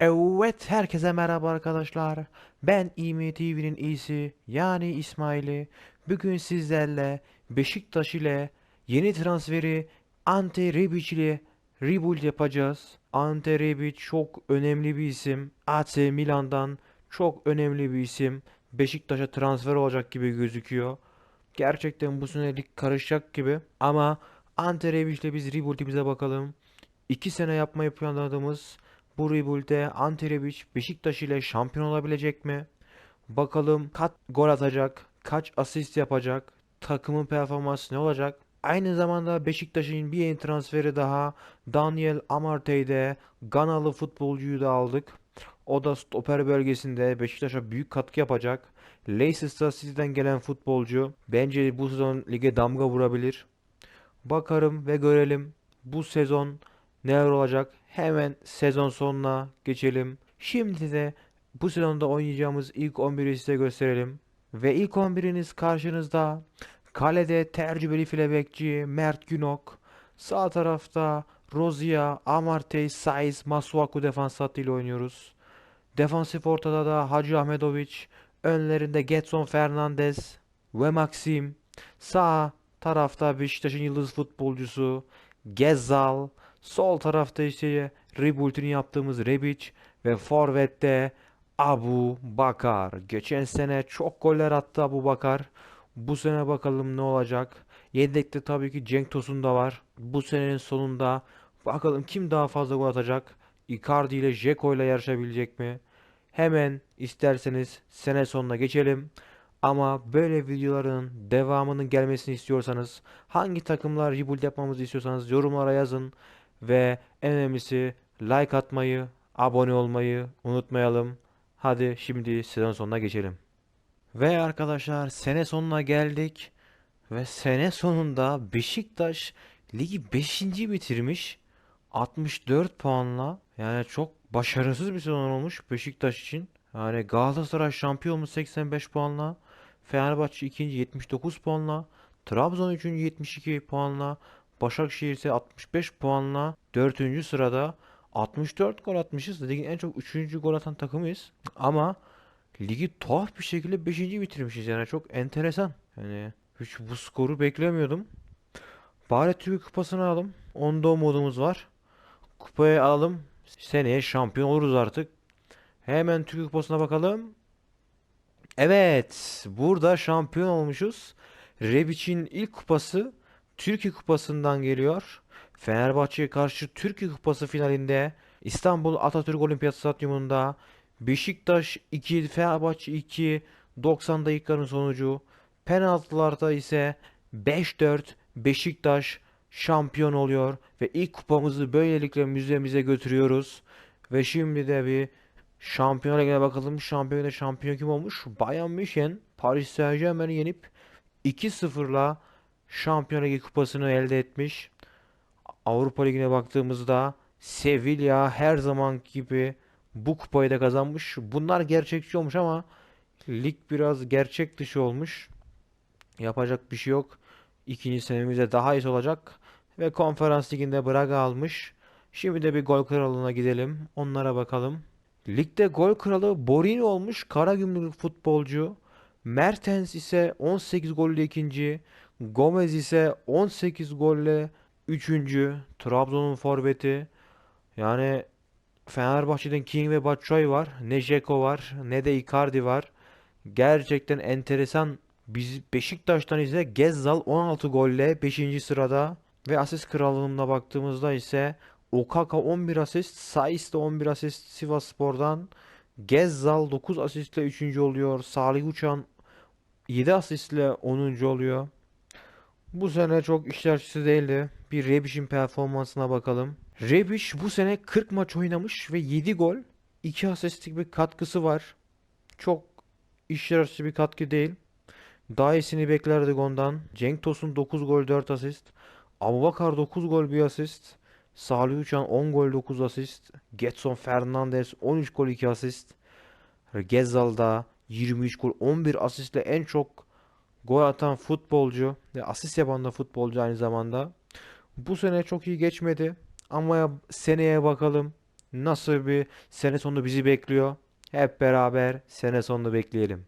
Evet, herkese merhaba arkadaşlar. Ben İMI TV'nin iyisi yani İsmail'i. Bugün sizlerle Beşiktaş ile yeni transferi Ante Rebic ile rebuild yapacağız. Ante Rebic çok önemli bir isim. AC Milan'dan çok önemli bir isim. Beşiktaş'a transfer olacak gibi gözüküyor. Gerçekten bu sene lig karışacak gibi. Ama Ante Rebic ile biz rebuild'imize bakalım. 2 sene yapmayı planladığımız bu rebuild'de Ante Rebic Beşiktaş ile şampiyon olabilecek mi? Bakalım kaç gol atacak, kaç asist yapacak, takımın performansı ne olacak? Aynı zamanda Beşiktaş'ın bir yeni transferi daha Daniel Amartey'de Ganalı futbolcuyu da aldık. O da stoper bölgesinde Beşiktaş'a büyük katkı yapacak. Leicester City'den gelen futbolcu bence bu sezon lige damga vurabilir. Bakarım ve görelim bu sezon neler olacak. Hemen sezon sonuna geçelim. Şimdi de bu sezonda oynayacağımız ilk 11'i size gösterelim. Ve ilk 11'iniz karşınızda. Kalede tecrübeli file bekçi Mert Günok. Sağ tarafta Rozia, Amartey, Saiz, Masuaku defans hattıyla oynuyoruz. Defansif ortada da Hacı Ahmetoviç, önlerinde Getson Fernandez ve Maxim. Sağ tarafta Beşiktaş'ın yıldız futbolcusu Gezzal. Sol tarafta ise rebuild'ini yaptığımız Rebic ve forvette Abu Bakar. Geçen sene çok goller attı Abu Bakar. Bu sene bakalım ne olacak. Yedekte tabii ki Cenk Tosun da var. Bu senenin sonunda bakalım kim daha fazla gol atacak. Icardi ile Dzeko ile yarışabilecek mi? Hemen isterseniz sene sonuna geçelim. Ama böyle videoların devamının gelmesini istiyorsanız, hangi takımlar rebuild yapmamızı istiyorsanız yorumlara yazın. Ve en önemlisi like atmayı, abone olmayı unutmayalım. Hadi şimdi sezon sonuna geçelim. Ve arkadaşlar sene sonuna geldik. Ve sene sonunda Beşiktaş ligi 5. bitirmiş. 64 puanla. Yani çok başarısız bir sezon olmuş Beşiktaş için. Yani Galatasaray şampiyon olmuş 85 puanla. Fenerbahçe 2. 79 puanla. Trabzon 3. 72 puanla. Başakşehir ise 65 puanla 4. sırada. 64 gol atmışız. Ligin en çok 3. gol atan takımıyız. Ama ligi tuhaf bir şekilde 5. bitirmişiz. Yani çok enteresan. Yani hiç bu skoru beklemiyordum. Bari Türkiye kupasını alalım. Onda umudumuz var. Kupayı alalım. Seneye şampiyon oluruz artık. Hemen Türkiye kupasına bakalım. Evet, burada şampiyon olmuşuz. Rebic'in ilk kupası Türkiye Kupası'ndan geliyor. Fenerbahçe'ye karşı Türkiye Kupası finalinde İstanbul Atatürk Olimpiyat Stadyumunda Beşiktaş 2, Fenerbahçe 2, 90 dakikanın sonucu. Penaltılarda ise 5-4 Beşiktaş şampiyon oluyor ve ilk kupamızı böylelikle müzemize götürüyoruz. Ve şimdi de bir Şampiyon Ligi'ne bakalım. Şampiyonda şampiyon kim olmuş? Bayern München Paris Saint-Germain'i yenip 2-0'la Şampiyon Ligi kupasını elde etmiş. Avrupa Ligi'ne baktığımızda Sevilla her zaman gibi bu kupayı da kazanmış. Bunlar gerçekçi olmuş ama lig biraz gerçek dışı olmuş. Yapacak bir şey yok. İkinci senemizde daha iyi olacak. Ve konferans liginde Braga almış. Şimdi de bir gol kralına gidelim. Onlara bakalım. Ligde gol kralı Borini olmuş Karagümrük futbolcu. Mertens ise 18 golle ikinci. Gomez ise 18 golle üçüncü. Trabzon'un forveti. Yani Fenerbahçe'den King ve Batshuayi var. Ne Dzeko var ne de Icardi var. Gerçekten enteresan. Biz Beşiktaş'tan ise Gezzal 16 golle 5. sırada. Ve asist krallığına baktığımızda ise Okaka 11 asist, Saiz de 11 asist Sivasspor'dan. Gezzal 9 asistle 3. oluyor. Salih Uçan 7 asistle 10. oluyor. Bu sene çok işler açısı değildi. Bir Rebic'in performansına bakalım. Rebic bu sene 40 maç oynamış ve 7 gol, 2 asistlik bir katkısı var. Çok işler açısı bir katkı değil. Daha iyisini beklerdik ondan. Cenk Tosun 9 gol 4 asist. Abubakar 9 gol 1 asist. Salih Uçan 10 gol 9 asist. Getson Fernandez 13 gol 2 asist. Gezzal da 23 gol 11 asistle en çok gol atan futbolcu ve asist yapan da futbolcu aynı zamanda. Bu sene çok iyi geçmedi ama seneye bakalım nasıl bir sene sonu bizi bekliyor? Hep beraber sene sonunu bekleyelim.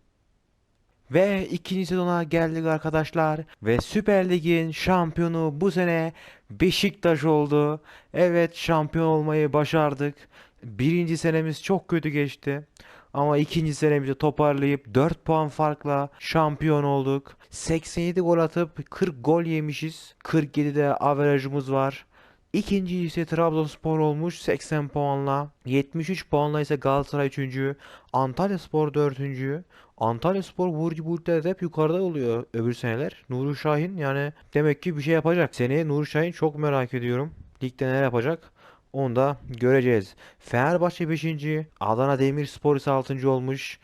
Ve ikinci sezona geldik arkadaşlar. Ve Süper Lig'in şampiyonu bu sene Beşiktaş oldu. Evet şampiyon olmayı başardık. Birinci senemiz çok kötü geçti. Ama ikinci senemizi toparlayıp 4 puan farkla şampiyon olduk. 87 gol atıp 40 gol yemişiz. 47'de averajımız var. İkinci ise Trabzonspor olmuş 80 puanla. 73 puanla ise Galatasaray 3. Antalyaspor 4. Antalyaspor Burcu Bulut'ta hep yukarıda oluyor öbür seneler. Nuri Şahin yani demek ki bir şey yapacak. Seneye Nuri Şahin çok merak ediyorum. Ligde neler yapacak? Onu da göreceğiz. Fenerbahçe 5. Adana Demirspor ise 6. olmuş.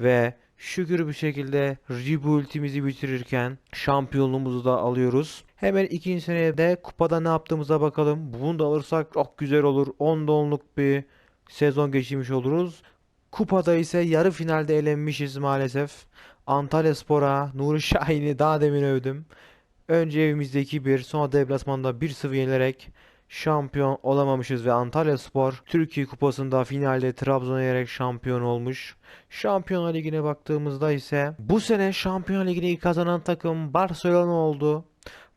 Ve şükür bir şekilde rebuild'imizi bitirirken şampiyonluğumuzu da alıyoruz. Hemen ikinci seneye de kupada ne yaptığımıza bakalım. Bunu da alırsak çok güzel olur. 10 onluk bir sezon geçirmiş oluruz. Kupada ise yarı finalde elenmişiz maalesef. Antalyaspor'a Nuri Şahin'i daha demin övdüm. Önce evimizde 2-1 sonra deplasmanda 1-0 yenilerek şampiyon olamamışız ve Antalyaspor Türkiye Kupası'nda finalde Trabzon'a yenerek şampiyon olmuş. Şampiyonlar Ligi'ne baktığımızda ise bu sene Şampiyonlar Ligi'ni kazanan takım Barcelona oldu.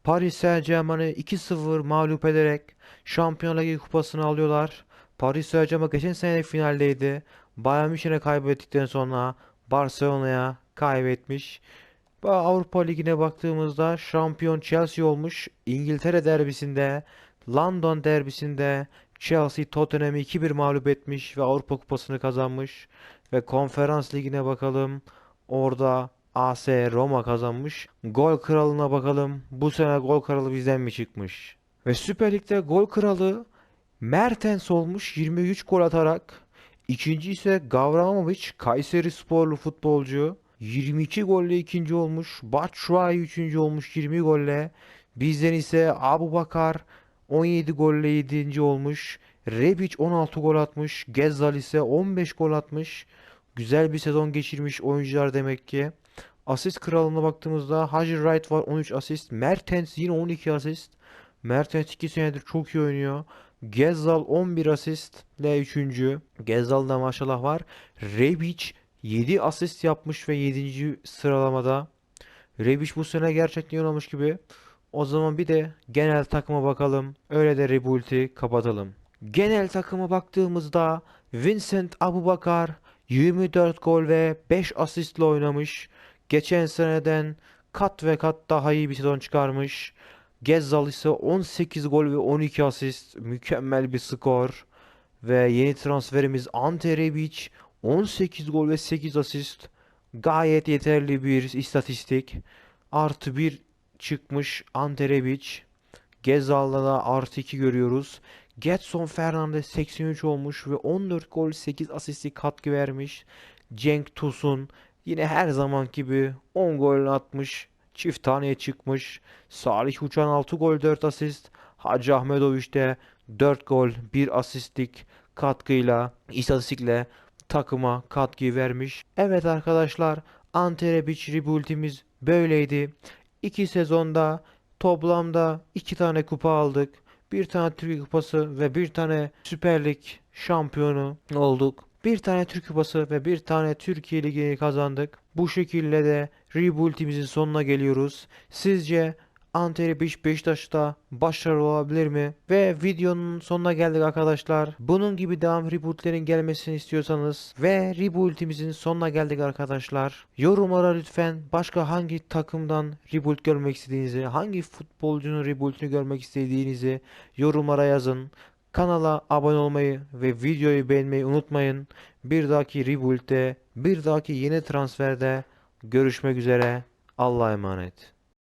Paris Saint-Germain'i 2-0 mağlup ederek Şampiyonlar Ligi kupasını alıyorlar. Paris Saint-Germain geçen sene finaldeydi. Bayern Münih'e kaybettikten sonra Barcelona'ya kaybetmiş. Avrupa Ligi'ne baktığımızda şampiyon Chelsea olmuş. İngiltere derbisinde, London derbisinde Chelsea Tottenham'ı 2-1 mağlup etmiş ve Avrupa Kupası'nı kazanmış. Ve Konferans Ligi'ne bakalım. Orada AS Roma kazanmış. Gol kralına bakalım. Bu sene gol kralı bizden mi çıkmış? Ve Süper Lig'de gol kralı Mertens olmuş 23 gol atarak. İkinci ise Gavramovic Kayseri sporlu futbolcu. 22 golle ikinci olmuş. Batshuayi üçüncü olmuş 20 golle. Bizden ise Abu Bakar 17 golle 7. olmuş. Rebic 16 gol atmış. Gezzal ise 15 gol atmış. Güzel bir sezon geçirmiş oyuncular demek ki. Asist kralına baktığımızda Haji Wright var 13 asist. Mertens yine 12 asist. Mertens 2 senedir çok iyi oynuyor. Gezzal 11 asistle 3. Gezzal'da maşallah var. Rebic 7 asist yapmış ve 7. sıralamada. Rebic bu sene gerçekten iyi oynamış gibi. O zaman bir de genel takıma bakalım. Öyle de Rebuild'i kapatalım. Genel takıma baktığımızda Vincent Abubakar 24 gol ve 5 asistle oynamış. Geçen seneden kat ve kat daha iyi bir sezon çıkarmış. Gezzal ise 18 gol ve 12 asist. Mükemmel bir skor. Ve yeni transferimiz Ante Rebic 18 gol ve 8 asist. Gayet yeterli bir istatistik. Artı 1 çıkmış Ante Rebic. Gezzal'da da artı 2 görüyoruz. Getson Fernandes 83 olmuş ve 14 gol 8 asistlik katkı vermiş. Cenk Tosun yine her zaman gibi 10 gol atmış. Çift taneye çıkmış. Salih Uçan 6 gol 4 asist. Hacı Ahmetoviç de 4 gol 1 asistlik katkıyla istatistikle takıma katkı vermiş. Evet arkadaşlar Ante Rebic Rebuild'imiz böyleydi. 2 sezonda toplamda 2 tane kupa aldık. Bir tane Türkiye Kupası ve bir tane Süper Lig şampiyonu olduk. Bir tane Türk Kupası ve bir tane Türkiye Ligi'ni kazandık. Bu şekilde de Rebuild'imizin sonuna geliyoruz. Sizce Antep Beş Beşiktaş'ta başarılı olabilir mi? Ve videonun sonuna geldik arkadaşlar. Bunun gibi devam rebootlerin gelmesini istiyorsanız ve reboot'imizin sonuna geldik arkadaşlar. Yorumlara lütfen başka hangi takımdan reboot görmek istediğinizi, hangi futbolcunun reboot'ünü görmek istediğinizi yorumlara yazın. Kanala abone olmayı ve videoyu beğenmeyi unutmayın. Bir dahaki Rebuild'de, bir dahaki yeni transferde görüşmek üzere. Allah'a emanet.